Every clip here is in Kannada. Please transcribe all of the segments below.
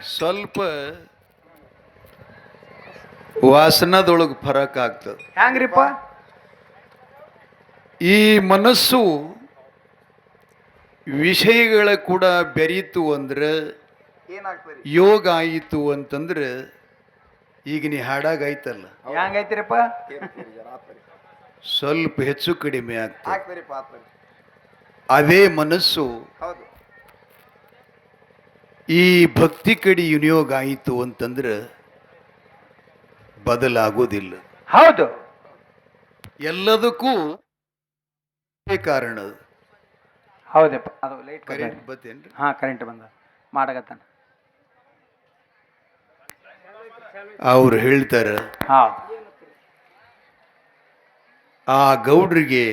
ಸ್ವಲ್ಪ ವಾಸನದೊಳಗೆ ಫರಕ್ ಆಗ್ತದೆ. ಹ್ಯಾಂಗ್ರಿಪ್ಪ ಈ ಮನಸ್ಸು ವಿಷಯಗಳ ಕೂಡ ಬೆರೀತು ಅಂದ್ರೆ ಯೋಗ ಆಯಿತು ಅಂತಂದ್ರೆ ಈಗ ನೀ ಹಾಡಾಗೈತಲ್ಲ ಹೆಂಗೈತಿರಪ್ಪ? ಸ್ವಲ್ಪ ಹೆಚ್ಚು ಕಡಿಮೆ ಆಗ್ತದೆ. ಅದೇ ಮನಸ್ಸು ಹೌದು. ಈ ಭಕ್ತಿ ಕಡೆ ವಿನಿಯೋಗ ಆಯಿತು ಅಂತಂದ್ರೆ ಬದಲಾಗೋದಿಲ್ಲ. ಹೌದು. ಎಲ್ಲದಕ್ಕೂ ಕಾರಣ ಹೌದಪ್ಪ ಅದು ಲೈಟ್ ಕರೆಂಟ್ ಬತ್ತೇನ್ರಿ? ಹಾಂ ಕರೆಂಟ್ ಬಂದ ಮಾಡಕತ್ತಾನ. ಅವ್ರು ಹೇಳ್ತಾರ ಹಾಂ ಆ ಗೌಡ್ರಿಗೆ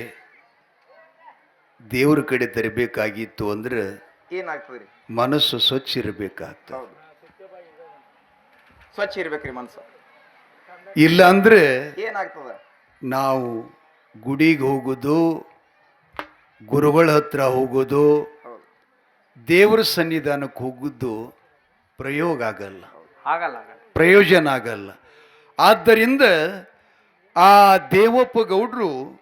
ದೇವ್ರ ಕಡೆ ತರಬೇಕಾಗಿತ್ತು ಅಂದ್ರೆ ಏನಾಗ್ತದ್ರಿ? ಮನಸ್ಸು ಸ್ವಚ್ಛ ಇರಬೇಕಾಗ್ತದೆ. ಹೌದು. ಸ್ವಚ್ಛ ಇರ್ಬೇಕ್ರಿ ಮನಸ್ಸು. ಇಲ್ಲ ಅಂದ್ರೆ ಏನಾಗ್ತದ? ನಾವು ಗುಡಿಗೆ ಹೋಗೋದು ಗುರುಗಳ ಹತ್ರ ಹೋಗೋದು ಹೌದು. ದೇವರ ಸನ್ನಿಧಾನಕ್ಕೆ ಹೋಗುದು ಪ್ರಯೋಗ ಆಗಲ್ಲ. ಆಗಲ್ಲ ಆಗಲ್ಲ. ಪ್ರಯೋಜನ ಆಗಲ್ಲ. ಆದ್ದರಿಂದ ಆ ದೇವಪ್ಪ ಗೌಡ್ರು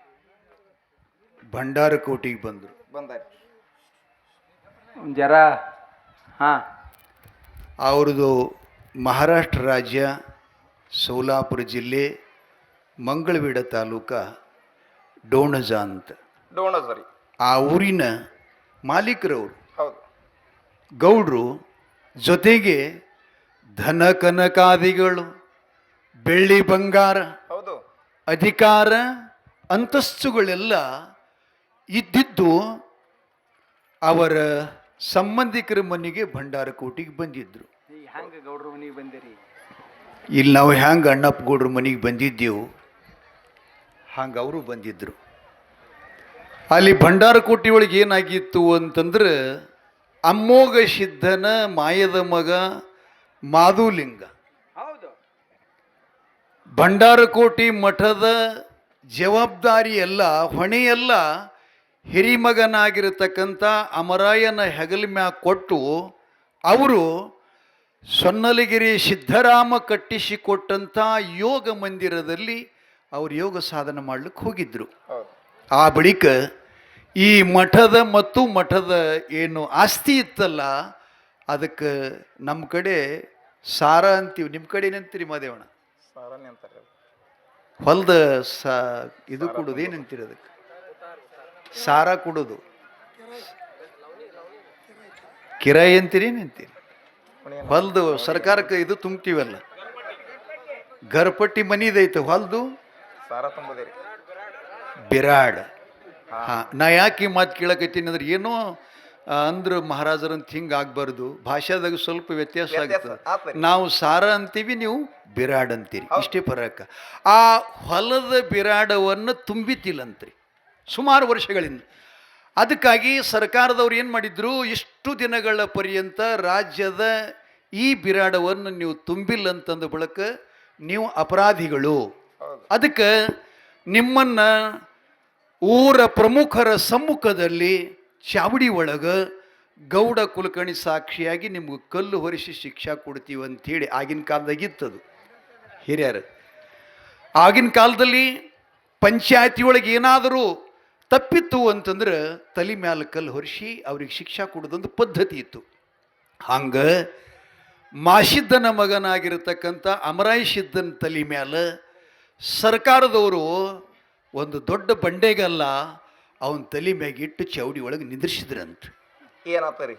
ಭಂಡಾರಕೋಟಿಗೆ ಬಂದರು. ಬಂದಾರಿ. ಜರ ಹಾಂ. ಅವ್ರದ್ದು ಮಹಾರಾಷ್ಟ್ರ ರಾಜ್ಯ ಸೋಲಾಪುರ ಜಿಲ್ಲೆ ಮಂಗಳವೀಡ ತಾಲೂಕ ಡೋಣಜ ಅಂತ. ಡೋಣಜ ರೀ ಆ ಊರಿನ ಮಾಲೀಕರವರು. ಹೌದು. ಗೌಡ್ರು ಜೊತೆಗೆ ಧನ ಕನಕಾದಿಗಳು ಬೆಳ್ಳಿ ಬಂಗಾರ ಹೌದು. ಅಧಿಕಾರ ಅಂತಸ್ತುಗಳೆಲ್ಲ ಇದ್ದಿದ್ದು ಅವರ ಸಂಬಂಧಿಕರ ಮನೆಗೆ ಭಂಡಾರಕೋಟಿಗೆ ಬಂದಿದ್ರು. ಈಗ ಹ್ಯಾಂಗ ಗೌಡ್ರ ಮನಿಗೆ ಬಂದಿರಿ? ಇಲ್ಲಿ ನಾವು ಹ್ಯಾಂಗೆ ಅಣ್ಣಪ್ಪ ಗೌಡ್ರ ಮನೆಗೆ ಬಂದಿದ್ದೆವು. ಹಂಗೆ ಅವರು ಬಂದಿದ್ರು. ಅಲ್ಲಿ ಭಂಡಾರಕೋಟಿ ಒಳಗೆ ಏನಾಗಿತ್ತು ಅಂತಂದ್ರೆ ಅಮ್ಮೋಗ ಸಿದ್ಧನ ಮಾಯದ ಮಗ ಮಾಧುಲಿಂಗ. ಹೌದು. ಭಂಡಾರಕೋಟಿ ಮಠದ ಜವಾಬ್ದಾರಿ ಎಲ್ಲ ಹೊಣೆಯೆಲ್ಲ ಹಿರಿಮಗನಾಗಿರತಕ್ಕಂಥ ಅಮರಾಯನ ಹೆಗಲ ಮ್ಯಾಗ ಕೊಟ್ಟು ಅವರು ಸೊನ್ನಲಗಿರಿ ಸಿದ್ಧರಾಮ ಕಟ್ಟಿಸಿಕೊಟ್ಟಂಥ ಯೋಗ ಮಂದಿರದಲ್ಲಿ ಅವರು ಯೋಗ ಸಾಧನೆ ಮಾಡ್ಲಿಕ್ಕೆ ಹೋಗಿದ್ದರು ಆ ಬಳಿಕ ಈ ಮಠದ ಮತ್ತು ಮಠದ ಏನು ಆಸ್ತಿ ಇತ್ತಲ್ಲ ಅದಕ್ಕೆ ನಮ್ಮ ಕಡೆ ಸಾರ ಅಂತೀವಿ. ನಿಮ್ಮ ಕಡೆ ಏನಂತೀರಿ ಮಾದೇವಣ್ಣ? ಹೊಲದ ಸಾ ಇದು ಕೊಡೋದು ಏನಂತೀರಿ ಅದಕ್ಕೆ? ಸಾರ ಕೊಡೋದು. ಕಿರಾಯಿ ಅಂತೀರಿ ಏನಂತೀರಿ ಹೊಲ್ದು ಸರ್ಕಾರಕ್ಕೆ ಇದು ತುಂಬ್ತೀವಲ್ಲ. ಗರ್ಪಟ್ಟಿ ಮನಿದೈತೆ ಹೊಲ್ದು. ಬಿರಾಡ್. ಹಾಂ. ನಾ ಯಾಕೆ ಈ ಮಾತು ಕೇಳಕತ್ತೀನಿ ಅಂದ್ರೆ ಏನೋ ಅಂದ್ರೆ ಮಹಾರಾಜರಂತ ಹಿಂಗೆ ಆಗ್ಬಾರ್ದು. ಭಾಷಾದಾಗ ಸ್ವಲ್ಪ ವ್ಯತ್ಯಾಸ ಆಗ್ತದೆ. ನಾವು ಸಾರ ಅಂತೀವಿ ನೀವು ಬಿರಾಡ್ ಅಂತೀರಿ. ಇಷ್ಟೇ ಪರಕ ಆ ಹೊಲದ ಬಿರಾಡವನ್ನು ತುಂಬಿತಿಲ್ಲಂತ್ರಿ. ಸುಮಾರು ವರ್ಷಗಳಿಂದ. ಅದಕ್ಕಾಗಿ ಸರ್ಕಾರದವ್ರು ಏನು ಮಾಡಿದ್ರು ಇಷ್ಟು ದಿನಗಳ ಪರ್ಯಂತ ರಾಜ್ಯದ ಈ ಬಿರಾಡವನ್ನು ನೀವು ತುಂಬಿಲ್ಲ ಅಂತಂದ ಬಳಕ ನೀವು ಅಪರಾಧಿಗಳು. ಅದಕ್ಕೆ ನಿಮ್ಮನ್ನ ಊರ ಪ್ರಮುಖರ ಸಮ್ಮುಖದಲ್ಲಿ ಚಾವಡಿ ಒಳಗೆ ಗೌಡ ಕುಲಕರ್ಣಿ ಸಾಕ್ಷಿಯಾಗಿ ನಿಮ್ಗೆ ಕಲ್ಲು ಹೊರಿಸಿ ಶಿಕ್ಷಾ ಕೊಡ್ತೀವಿ ಅಂಥೇಳಿ ಆಗಿನ ಕಾಲದಾಗಿತ್ತದು ಹಿರಿಯರು. ಆಗಿನ ಕಾಲದಲ್ಲಿ ಪಂಚಾಯತಿಯೊಳಗೆ ಏನಾದರೂ ತಪ್ಪಿತ್ತು ಅಂತಂದ್ರೆ ತಲೆ ಮ್ಯಾಲ ಕಲ್ಲು ಹೊರಿಸಿ ಅವ್ರಿಗೆ ಶಿಕ್ಷಾ ಕೊಡೋದೊಂದು ಪದ್ಧತಿ ಇತ್ತು. ಹಂಗೆ ಮಾಸಿದ್ದನ ಮಗನಾಗಿರತಕ್ಕಂಥ ಅಮರಾಯಿ ಸಿದ್ದನ ತಲೆ ಮ್ಯಾಲ ಸರ್ಕಾರದವರು ಒಂದು ದೊಡ್ಡ ಬಂಡೆಗಲ್ಲ ಅವನ ತಲೆ ಮ್ಯಾಗ ಇಟ್ಟು ಚೌಡಿ ಒಳಗೆ ನಿಂದ್ರಿಸಿದ್ರಂತ. ರೀ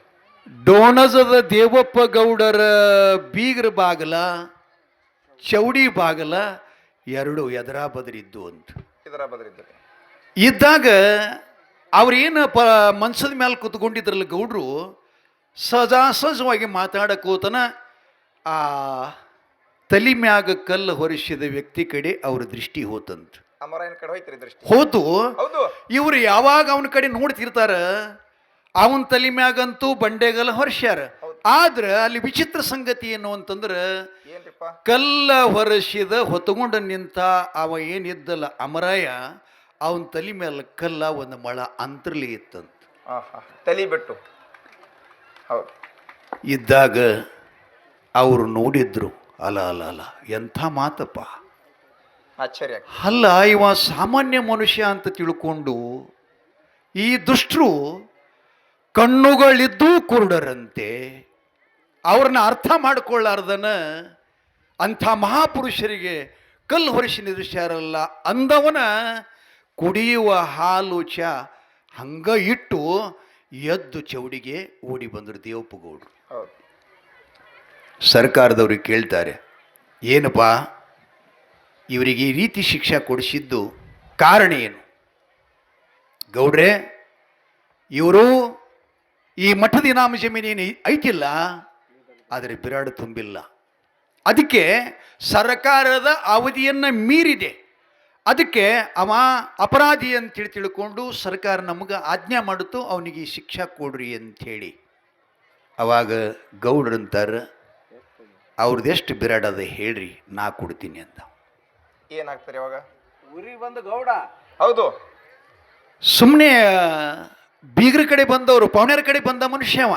ಡೋಣಜದ ದೇವಪ್ಪ ಗೌಡರ ಬೀಗರ ಬಾಗಲ ಚೌಡಿ ಬಾಗಲ ಎರಡು ಎದರಾ ಬದರಿದ್ದು ಅಂತ. ಎದರಾ ಬದ್ರಿದ್ರಿ ಇದ್ದಾಗ ಅವ್ರೇನು ಪ ಮನ್ಸದ ಮೇಲೆ ಕೂತ್ಕೊಂಡಿದ್ರಲ್ಲ ಗೌಡ್ರು ಸಹಜಾಸಹಜವಾಗಿ ಮಾತಾಡಕೋತನ ಆ ತಲೆ ಮ್ಯಾಗ ಕಲ್ಲು ಹೊರಿಸಿದ ವ್ಯಕ್ತಿ ಕಡೆ ಅವ್ರ ದೃಷ್ಟಿ ಹೋತಂತ. ಹೋತು. ಹೌದು. ಇವ್ರು ಯಾವಾಗ ಅವನ ಕಡೆ ನೋಡ್ತಿರ್ತಾರ ಅವನ ತಲೆ ಮ್ಯಾಗಂತೂ ಬಂಡೆಗಲ್ಲ ಹೊರಸ್ಯಾರ. ಆದ್ರೆ ಅಲ್ಲಿ ವಿಚಿತ್ರ ಸಂಗತಿ ಏನು ಅಂತಂದ್ರೆ ಕಲ್ಲ ಹೊರಸಿದ ಹೊತ್ತುಕೊಂಡು ನಿಂತ ಅವ ಏನಿದ್ದಲ್ಲ ಅಮರಾಯ ಅವನ ತಲೆ ಮೇಲೆ ಕಲ್ಲ ಒಂದು ಮಳ ಅಂತರ್ಲಿ ಇತ್ತಂತ. ತಲಿ ಬಿಟ್ಟು. ಹೌದು. ಇದ್ದಾಗ ಅವರು ನೋಡಿದ್ರು ಅಲ ಅಲ ಅಲ ಎಂಥ ಮಾತಪ್ಪ. ಆಶ್ಚರ್ಯ. ಅಲ್ಲ ಇವ ಸಾಮಾನ್ಯ ಮನುಷ್ಯ ಅಂತ ತಿಳ್ಕೊಂಡು ಈ ದುಷ್ಟರು ಕಣ್ಣುಗಳಿದ್ದೂ ಕುರುಡರಂತೆ ಅವ್ರನ್ನ ಅರ್ಥ ಮಾಡಿಕೊಳ್ಳಾರ್ದನ ಅಂಥ ಮಹಾಪುರುಷರಿಗೆ ಕಲ್ಲು ಹೊರಿಸಿ ನಿಲ್ಲಿಸ್ಯಾರಲ್ಲ ಅಂದವನ ಕುಡಿಯುವ ಹಾಲು ಚ ಹಂಗ ಇಟ್ಟು ಎದ್ದು ಚೌಡಿಗೆ ಓಡಿ ಬಂದರು ದೇವಪ್ಪಗೌಡರು. ಸರ್ಕಾರದವ್ರಿಗೆ ಕೇಳ್ತಾರೆ ಏನಪ್ಪ ಇವರಿಗೆ ಈ ರೀತಿ ಶಿಕ್ಷೆ ಕೊಡಿಸಿದ್ದು ಕಾರಣ ಏನು? ಗೌಡ್ರೆ ಇವರು ಈ ಮಠದ ಇನಾಮ ಜಮೀನೇನು ಐತಿಲ್ಲ ಆದರೆ ಬಿರಾಡು ತುಂಬಿಲ್ಲ. ಅದಕ್ಕೆ ಸರ್ಕಾರದ ಅವಧಿಯನ್ನು ಮೀರಿದೆ. ಅದಕ್ಕೆ ಅವ ಅಪರಾಧಿ ಅಂತೇಳಿ ತಿಳ್ಕೊಂಡು ಸರ್ಕಾರ ನಮಗೆ ಆಜ್ಞೆ ಮಾಡುತ್ತೋ ಅವನಿಗೆ ಈ ಶಿಕ್ಷೆ ಕೊಡ್ರಿ ಅಂಥೇಳಿ ಅವಾಗ ಗೌಡ್ರಂತಾರೆ ಅವ್ರದ್ದು ಎಷ್ಟು ಬಿರಾಡದ ಹೇಳ್ರಿ ನಾ ಕೊಡ್ತೀನಿ ಅಂತ. ಏನಾಗ್ತಾರೆ ಇವಾಗ? ಊರಿಗೆ ಬಂದು ಗೌಡ. ಹೌದು. ಸುಮ್ಮನೆ ಬೀಗ್ರ ಕಡೆ ಬಂದವರು ಪವನರ ಕಡೆ ಬಂದ ಮನುಷ್ಯವ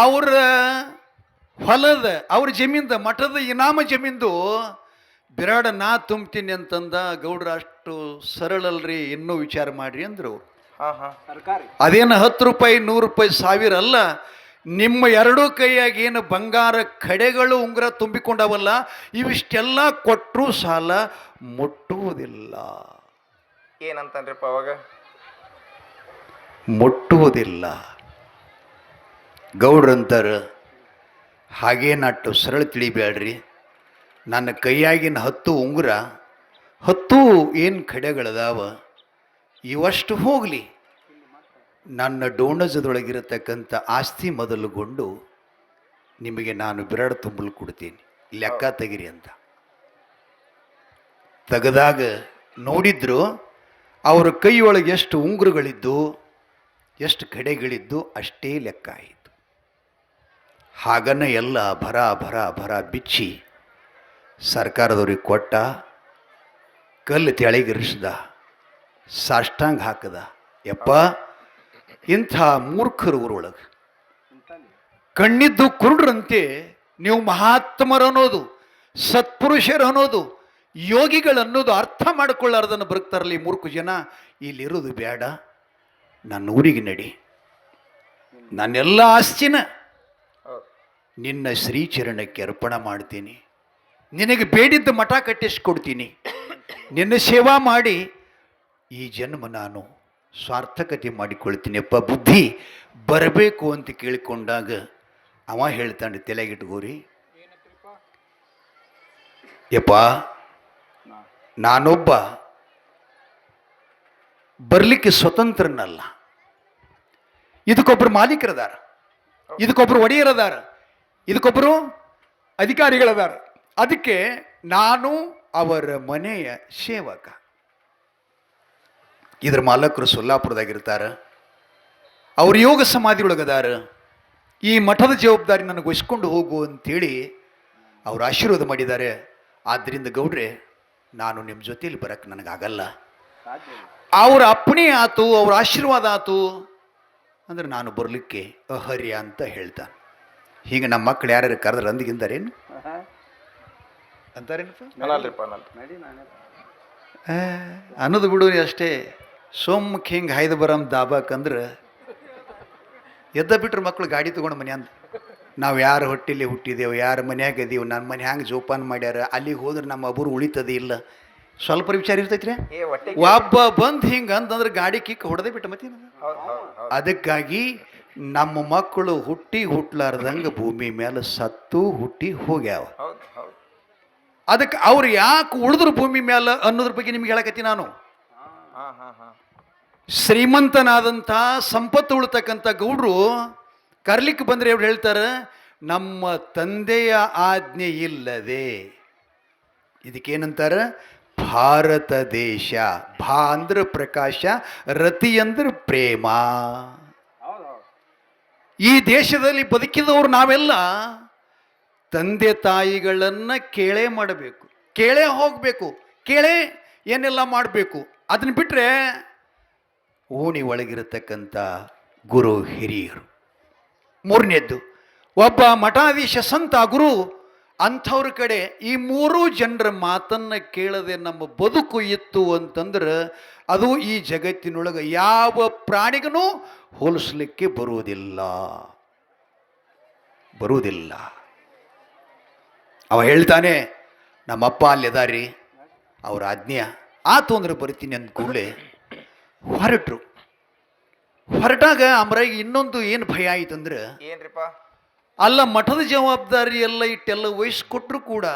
ಅವ್ರ ಹೊಲದ ಅವ್ರ ಜಮೀನ್ದ ಮಠದ ಇನಾಮ ಜಮೀನ್ದು ಬಿರಾಡ ನಾ ತುಂಬ್ತೀನಿ ಅಂತಂದ ಗೌಡ್ರ ಅಷ್ಟು ಸರಳಲ್ರಿ ಇನ್ನೂ ವಿಚಾರ ಮಾಡ್ರಿ ಅಂದ್ರು. ಅವ್ರು ಹಾ ಹಾ. ಸರ್ಕಾರಿ. ಅದೇನು ಹತ್ತು ರೂಪಾಯಿ ನೂರು ರೂಪಾಯಿ ಸಾವಿರ ಅಲ್ಲ ನಿಮ್ಮ ಎರಡೂ ಕೈಯಾಗಿ ಏನು ಬಂಗಾರ ಕಡೆಗಳು ಉಂಗುರ ತುಂಬಿಕೊಂಡವಲ್ಲ ಇವಿಷ್ಟೆಲ್ಲ ಕೊಟ್ಟರೂ ಸಾಲ ಮುಟ್ಟುವುದಿಲ್ಲ. ಏನಂತಂದ್ರಪ್ಪ ಅವಾಗ? ಮುಟ್ಟುವುದಿಲ್ಲ. ಗೌಡ್ರಂತಾರ ಹಾಗೇನಟ್ಟು ಸರಳ ತಿಳಿಬೇಡ್ರಿ. ನನ್ನ ಕೈಯಾಗಿನ ಹತ್ತು ಉಂಗುರ, ಹತ್ತು ಏನು ಕಡೆಗಳದಾವ, ಇವಷ್ಟು ಹೋಗಲಿ. ನನ್ನ ಡೋಣಜದೊಳಗಿರತಕ್ಕಂಥ ಆಸ್ತಿ ಮೊದಲುಗೊಂಡು ನಿಮಗೆ ನಾನು ಬಿರಾಡ ತುಂಬಲು ಕೊಡ್ತೀನಿ. ಲೆಕ್ಕ ತೆಗಿರಿ ಅಂತ. ತೆಗೆದಾಗ ನೋಡಿದ್ರು ಅವರ ಕೈಯೊಳಗೆ ಎಷ್ಟು ಉಂಗುರುಗಳಿದ್ದು, ಎಷ್ಟು ಕಡೆಗಳಿದ್ದು ಅಷ್ಟೇ ಲೆಕ್ಕ ಆಯಿತು. ಹಾಗನ್ನ ಎಲ್ಲ ಭರ ಭರ ಭರ ಬಿಚ್ಚಿ ಸರ್ಕಾರದವ್ರಿಗೆ ಕೊಟ್ಟ ಕಲ್ಲು ತೆಳಗಿರಿಸ್ದ ಸಾಷ್ಟಾಂಗ ಹಾಕದ. ಯಪ್ಪ ಇಂಥ ಮೂರ್ಖರು ಊರೊಳಗೆ. ಕಣ್ಣಿದ್ದು ಕುರುಡ್ರಂತೆ ನೀವು ಮಹಾತ್ಮರು ಅನ್ನೋದು ಸತ್ಪುರುಷರು ಅನ್ನೋದು ಯೋಗಿಗಳನ್ನೋದು ಅರ್ಥ ಮಾಡಿಕೊಳ್ಳಾರ್ದನ್ನು ಬರುಕ್ತಾರಲ್ಲಿ ಮೂರ್ಖ ಜನ. ಇಲ್ಲಿರೋದು ಬೇಡ. ನನ್ನ ಊರಿಗೆ ನಡಿ. ನನ್ನೆಲ್ಲ ಆಸ್ತಿನ ನಿನ್ನ ಶ್ರೀಚರಣಕ್ಕೆ ಅರ್ಪಣ ಮಾಡ್ತೀನಿ. ನಿನಗೆ ಬೇಡಿದ್ದ ಮಠ ಕಟ್ಟಿಸ್ಕೊಡ್ತೀನಿ. ನಿನ್ನ ಸೇವಾ ಮಾಡಿ ಈ ಜನ್ಮ ನಾನು ಸ್ವಾರ್ಥಕತೆ ಮಾಡಿಕೊಳ್ತೀನಿಪ್ಪ ಬುದ್ಧಿ ಬರಬೇಕು ಅಂತ ಕೇಳಿಕೊಂಡಾಗ ಅವ ಹೇಳ್ತಾನೆ ತಲೆಗಿಟ್ಕೋರಿ ಯಪ್ಪ, ನಾನೊಬ್ಬ ಬರಲಿಕ್ಕೆ ಸ್ವತಂತ್ರನಲ್ಲ. ಇದಕ್ಕೊಬ್ಬರು ಮಾಲೀಕರದಾರ. ಇದಕ್ಕೊಬ್ಬರು ಒಡೆಯರದಾರ. ಇದಕ್ಕೊಬ್ಬರು ಅಧಿಕಾರಿಗಳದಾರ. ಅದಕ್ಕೆ ನಾನು ಅವರ ಮನೆಯ ಸೇವಕ. ಇದ್ರ ಮಾಲಕರು ಸೊಲ್ಲಾಪುರದಾಗಿರ್ತಾರ. ಅವ್ರ ಯೋಗ ಸಮಾಧಿ ಒಳಗದಾರ ಈ ಮಠದ ಜವಾಬ್ದಾರಿ ನನಗೆ ವಹಿಸ್ಕೊಂಡು ಹೋಗು ಅಂತೇಳಿ ಅವರು ಆಶೀರ್ವಾದ ಮಾಡಿದ್ದಾರೆ. ಆದ್ದರಿಂದ ಗೌಡ್ರೆ, ನಾನು ನಿಮ್ಮ ಜೊತೆಯಲ್ಲಿ ಬರಕ್ಕೆ ನನಗಾಗಲ್ಲ. ಅವರ ಅಪ್ಪಣೆ ಆತು, ಅವ್ರ ಆಶೀರ್ವಾದ ಆತು. ಅಂದ್ರೆ ನಾನು ಬರಲಿಕ್ಕೆ ಅಹರ್ಯ ಅಂತ ಹೇಳ್ತಾನೆ. ಹೀಗೆ ನಮ್ಮ ಮಕ್ಕಳು ಯಾರ್ಯಾರು ಕರೆದ್ರೆ ಅಂದಿಗಿಂದಾರೇನು. ಅಂತಾರೇನಪ್ಪ ಅನ್ನಲ್ರಿಪ್ಪ ಅನ್ನೋದು ಬಿಡು ಅಷ್ಟೇ. ಸೋಮಕ್ಕೆ ಹಿಂಗೆ ಹಾಯ್ದು ಬರಮ್ ದಾಬಾಕಂದ್ರೆ ಎದ್ದ ಬಿಟ್ರು ಮಕ್ಕಳು ಗಾಡಿ ತೊಗೊಂಡು ಮನೆ ಅಂದ. ನಾವು ಯಾರು ಹೊಟ್ಟಿಲಿ ಹುಟ್ಟಿದೆವು ಯಾರ ಮನ್ಯಾಗ ಇದೀವಿ ನನ್ನ ಮನೆ ಹ್ಯಾಂಗೆ ಜೋಪಾನ ಮಾಡ್ಯಾರ ಅಲ್ಲಿಗೆ ಹೋದ್ರೆ ನಮ್ಮ ಅಬ್ಬರು ಉಳಿತದೆ ಇಲ್ಲ. ಸ್ವಲ್ಪ ವಿಚಾರ ಇರ್ತೈತ್ರಿ? ಒಬ್ಬ ಬಂದು ಹಿಂಗೆ ಅಂತಂದ್ರೆ ಗಾಡಿ ಕಿಕ್ ಹೊಡೆದೇ ಬಿಟ್ಟ ಮತ್ತೆ ಅದಕ್ಕಾಗಿ ನಮ್ಮ ಮಕ್ಕಳು ಹುಟ್ಟಿ ಹುಟ್ಲಾರ್ದಂಗೆ ಭೂಮಿ ಮೇಲೆ ಸತ್ತು ಹುಟ್ಟಿ ಹೋಗ್ಯಾವ. ಅದಕ್ಕೆ ಅವ್ರು ಯಾಕೆ ಉಳಿದ್ರು ಭೂಮಿ ಮೇಲೆ ಅನ್ನೋದ್ರ ಬಗ್ಗೆ ನಿಮ್ಗೆ ಹೇಳಕತ್ತಿ ನಾನು. ಶ್ರೀಮಂತನಾದಂಥ ಸಂಪತ್ತು ಉಳ್ತಕ್ಕಂಥ ಗೌಡ್ರು ಕರ್ಲಿಕ್ಕೆ ಬಂದರೆ ಅವ್ರು ಹೇಳ್ತಾರೆ? ನಮ್ಮ ತಂದೆಯ ಆಜ್ಞೆ ಇಲ್ಲದೆ. ಇದಕ್ಕೇನಂತಾರೆ? ಭಾರತ ದೇಶ. ಭಾ ಅಂದ್ರೆ ಪ್ರಕಾಶ ರತಿ ಅಂದ್ರೆ ಪ್ರೇಮ. ಈ ದೇಶದಲ್ಲಿ ಬದುಕಿದವರು ನಾವೆಲ್ಲ ತಂದೆ ತಾಯಿಗಳನ್ನು ಕೇಳೇ ಮಾಡಬೇಕು, ಕೇಳೇ ಹೋಗಬೇಕು, ಕೇಳೇ ಏನೆಲ್ಲ ಮಾಡಬೇಕು, ಅದನ್ನ ಬಿಟ್ಟರೆ ಓಣಿ ಒಳಗಿರತಕ್ಕಂಥ ಗುರು ಹಿರಿಯರು. ಮೂರನೇದ್ದು, ಒಬ್ಬ ಮಠಾಧೀಶ ಸಂತ ಗುರು, ಅಂಥವ್ರ ಕಡೆ ಈ ಮೂರೂ ಜನರ ಮಾತನ್ನ ಕೇಳದೆ ನಮ್ಮ ಬದುಕು ಇತ್ತು ಅಂತಂದ್ರೆ ಅದು ಈ ಜಗತ್ತಿನೊಳಗೆ ಯಾವ ಪ್ರಾಣಿಗೂ ಹೋಲಿಸ್ಲಿಕ್ಕೆ ಬರುವುದಿಲ್ಲ. ಬರುವುದಿಲ್ಲ. ಅವ ಹೇಳ್ತಾನೆ ನಮ್ಮಪ್ಪ ಅಲ್ಲಿದಾರಿ ಅವ್ರ ಆಜ್ಞೆ ಆತು ಅಂದ್ರೆ ಬರ್ತೀನಿ ಅಂದ ಕೂಡಲೇ ಹೊರಟ್ರು. ಹೊರಟಾಗ ಅಮರಾಗಿ ಇನ್ನೊಂದು ಏನು ಭಯ ಆಯ್ತಂದ್ರೆ ಏನ್ರಿಪ್ಪ? ಅಲ್ಲ ಮಠದ ಜವಾಬ್ದಾರಿ ಎಲ್ಲ ಇಟ್ಟೆಲ್ಲ ವಹಿಸ್ಕೊಟ್ರು ಕೂಡ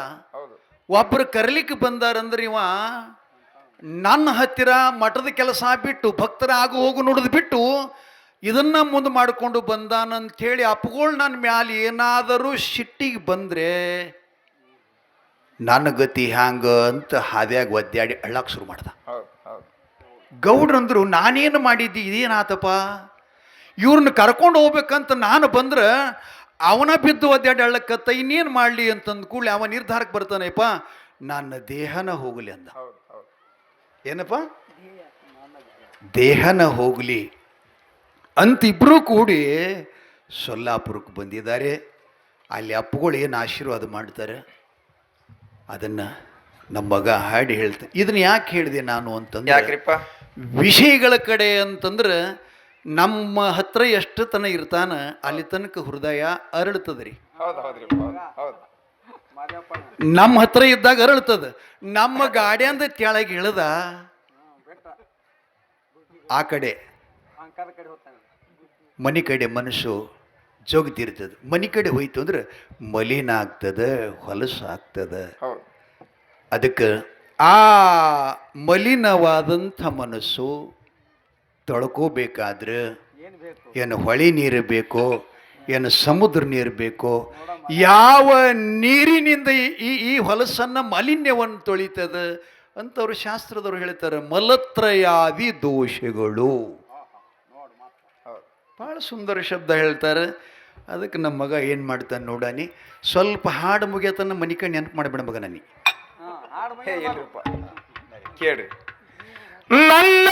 ಒಬ್ಬರು ಕರಲಿಕ್ಕೆ ಬಂದಾರಂದ್ರೆ ಇವ ನನ್ನ ಹತ್ತಿರ ಮಠದ ಕೆಲಸ ಬಿಟ್ಟು ಭಕ್ತರ ಆಗು ಹೋಗು ನೋಡಿದ್ ಬಿಟ್ಟು ಇದನ್ನ ಮುಂದೆ ಮಾಡಿಕೊಂಡು ಬಂದಾನಂಥೇಳಿ ಅಪ್ಪಗಳು ನನ್ನ ಮ್ಯಾಲೆ ಏನಾದರೂ ಸಿಟ್ಟಿಗೆ ಬಂದರೆ ನನ್ನ ಗತಿ ಹ್ಯಾಂಗ ಅಂತ ಹಾದ್ಯಾಗ ಒದ್ದಾಡಿ ಅಳ್ಳಕ್ಕೆ ಶುರು ಮಾಡ್ದ. ಗೌಡ್ರಂದ್ರು ನಾನೇನು ಮಾಡಿದ್ದಿ? ಇದೇನಾತಪ್ಪ? ಇವ್ರನ್ನ ಕರ್ಕೊಂಡು ಹೋಗ್ಬೇಕಂತ ನಾನು ಬಂದ್ರೆ ಅವನ ಬಿದ್ದು ಒದ್ದಾಡಿ ಅಳ್ಳಕ್ಕತ್ತ ಇನ್ನೇನು ಮಾಡಲಿ ಅಂತಂದ ಕೂಡಲೇ ಅವ ನಿರ್ಧಾರಕ್ಕೆ ಬರ್ತಾನೆಪ್ಪ ನನ್ನ ದೇಹನ ಹೋಗಲಿ ಅಂದ. ಏನಪ್ಪ? ದೇಹನ ಹೋಗಲಿ ಅಂತ ಇಬ್ಬರೂ ಕೂಡಿ ಸೊಲ್ಲಾಪುರಕ್ಕೆ ಬಂದಿದ್ದಾರೆ. ಅಲ್ಲಿ ಅಪ್ಪಗಳು ಏನು ಆಶೀರ್ವಾದ ಮಾಡ್ತಾರೆ? ಅದನ್ನು ನಮ್ಮ ಮಗ ಹಾಡಿ ಹೇಳ್ತೆ ಇದನ್ನ ಯಾಕೆ ಹೇಳಿದೆ ನಾನು ಅಂತಂದ್ರೆ ಯಾಕ್ರಿಪ್ಪ? ವಿಷಯಗಳ ಕಡೆ ಅಂತಂದ್ರೆ ನಮ್ಮ ಹತ್ರ ಎಷ್ಟು ತನ ಇರ್ತಾನ ಅಲ್ಲಿ ತನಕ ಹೃದಯ ಅರಳ್ತದ ರೀ ನಮ್ಮ ಹತ್ರ ಇದ್ದಾಗ ಅರಳ್ತದ. ನಮ್ಮ ಗಾಡಿಯಂದ ಕೆಳಗೆ ಇಳದ ಆ ಕಡೆ ಮನಿ ಕಡೆ ಮನುಷ್ಯ ಮನೆ ಕಡೆ ಮನಸ್ಸು ಜೋಗ್ತಿರ್ತದೆ ಮನೆ ಕಡೆ ಹೋಯ್ತು ಅಂದ್ರೆ ಮಲಿನ ಆಗ್ತದೆ ಹೊಲಸು ಆಗ್ತದೆ. ಅದಕ್ಕೆ ಆ ಮಲಿನವಾದಂಥ ಮನಸ್ಸು ತೊಳ್ಕೋಬೇಕಾದ್ರೆ ಏನ್ ಹೊಳೆ ನೀರು ಬೇಕೋ ಏನು ಸಮುದ್ರ ನೀರು ಬೇಕೋ ಯಾವ ನೀರಿನಿಂದ ಈ- ಈ ಹೊಲಸನ್ನು ಮಾಲಿನ್ಯವನ್ನು ತೊಳಿತದ ಅಂತವ್ರು ಶಾಸ್ತ್ರದವ್ರು ಹೇಳ್ತಾರೆ ಮಲತ್ರಯಾದಿ ದೋಷಗಳು. ಭಾಳ ಸುಂದರ ಶಬ್ದ ಹೇಳ್ತಾರೆ. ಅದಕ್ಕೆ ನಮ್ಮ ಮಗ ಏನು ಮಾಡ್ತಾನೆ ನೋಡಾನಿ ಸ್ವಲ್ಪ ಹಾಡು ಮುಗಿಯತನ ಮನೆ ಕಣ್ಣು ನೆನಪು ಮಾಡಿಬಿಡ ಮಗ ನನಗೆ ಹಾ ಹಾಡು ಹೇ ಮೈ ಇಲ್ರಿಪ್ಪ ಕೇಳ್ರಿ ನನ್ನ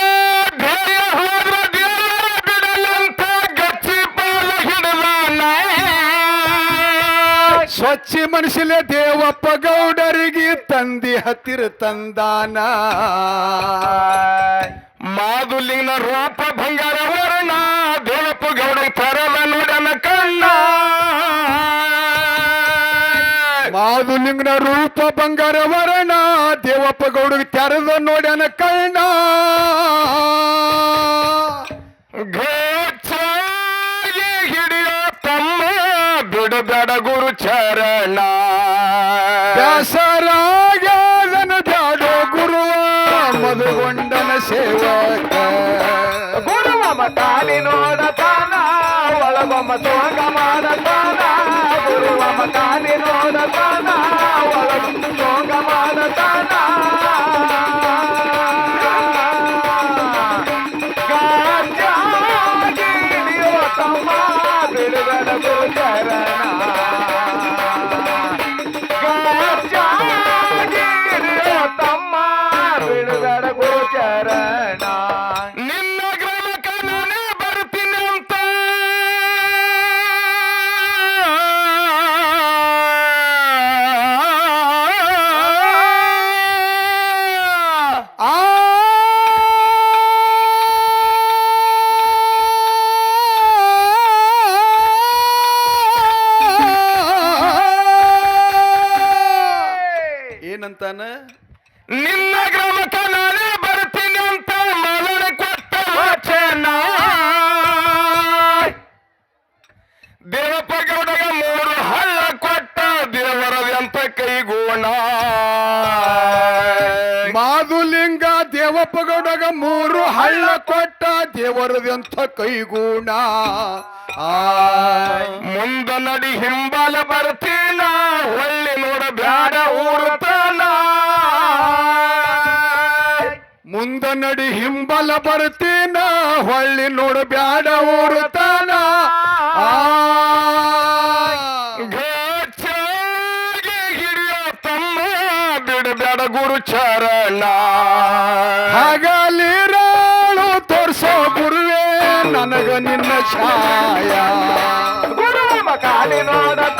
ಧ್ಯೇಯ ಹೋದ್ರ ದೇವರ ಬಿಡಲಂತ ಗಚ್ಚಿ ಹಿಡದಾನ. ಸ್ವಚ್ಛ ಮನುಷ್ಯಲೇ ದೇವಪ್ಪ ಗೌಡರಿಗೆ ತಂದಿ ಹತ್ತಿರ ತಂದಾನ. ಮಾದುಲಿಂಗನ ರೂಪ ಬಂಗಾರ ವರ್ಣ ದೇವಪ್ಪ ಗೌಡ ತರದ ಮಾದುಲಿಂಗನ ರೂಪ ಬಂಗಾರ ವರ್ಣ ದೇವಪ್ಪ ಗೌಡಗೆ ತೆರೆದ ನೋಡ್ಯಾನ ಕಣ್ಣ. ಹಿಡಿಯೋ ತಮ್ಮ ಬಿಡಬೇಡ ಗುರು ಚರಣ. ಬ್ಯಾಸರಾಗದನ ಬ್ಯಾಡೋ ಗುರುವ ಮಧುಗೊಂಡನ ಸೇವಕ. ಗುರುವ ಮತಾನಿ ನೋಡತಾನ ಒಳಗೊಮ್ಮ ತೋಗ ಮಾಡತಾನ ಗುರುವ ಮತಾನಿ ನೋಡತಾನ ದೇವರದಂಥ ಕೈಗೂಣ. ಆ. ಮುಂದ ನಡಿ ಹಿಂಬಲ ಬರ್ತೀನ ಹೊಳ್ಳಿ ನೋಡ ಬ್ಯಾಡ ಊರುತ್ತಾನ ಮುಂದ ನಡಿ ಹಿಂಬಲ ಬರ್ತೀನ ಹೊಳ್ಳಿ ನೋಡ ಬ್ಯಾಡ ಊರುತ್ತಾನ ಛಾಯ ಗುರು ಕಾಡಿ ನೋಡತಾನ